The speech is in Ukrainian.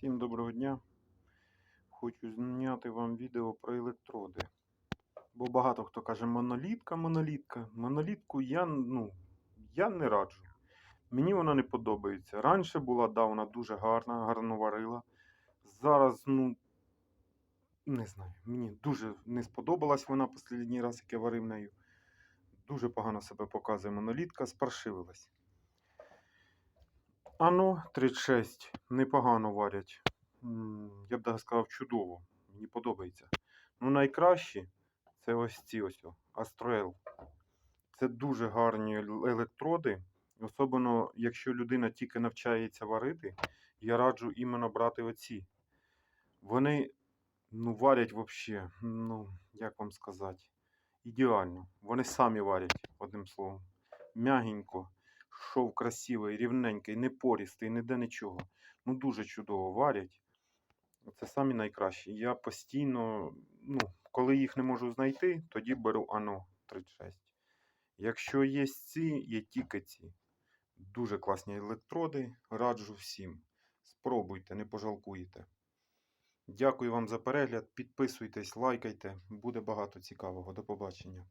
Всім доброго дня. Хочу зняти вам відео про електроди. Бо багато хто каже монолітка, монолітка. Монолітку я, ну, я не раджу. Мені вона не подобається. Раніше була, да, вона дуже гарна, гарно варила. Зараз, ну, не знаю, мені дуже не сподобалась вона останній раз, як я варив нею. Дуже погано себе показує монолітка, спаршивилась. Ано 36 непогано варять. Я б навіть сказав чудово. Мені подобається. Ну, найкращі це ось ці ось о, Це дуже гарні електроди. Особливо, якщо людина тільки навчається варити, я раджу іменно брати оці. Вони ну, варять взагалі, ну, як вам сказати, ідеально. Вони самі варять, одним словом. Мягенько шов красивий, рівненький, не пористий, ніде нічого. Ну, дуже чудово варять. Це самі найкращі. Я постійно, ну, коли їх не можу знайти, тоді беру Ано 36. Якщо є ці, є тільки ці. Дуже класні електроди. Раджу всім. Спробуйте, не пожалкуєте. Дякую вам за перегляд. Підписуйтесь, лайкайте. Буде багато цікавого. До побачення.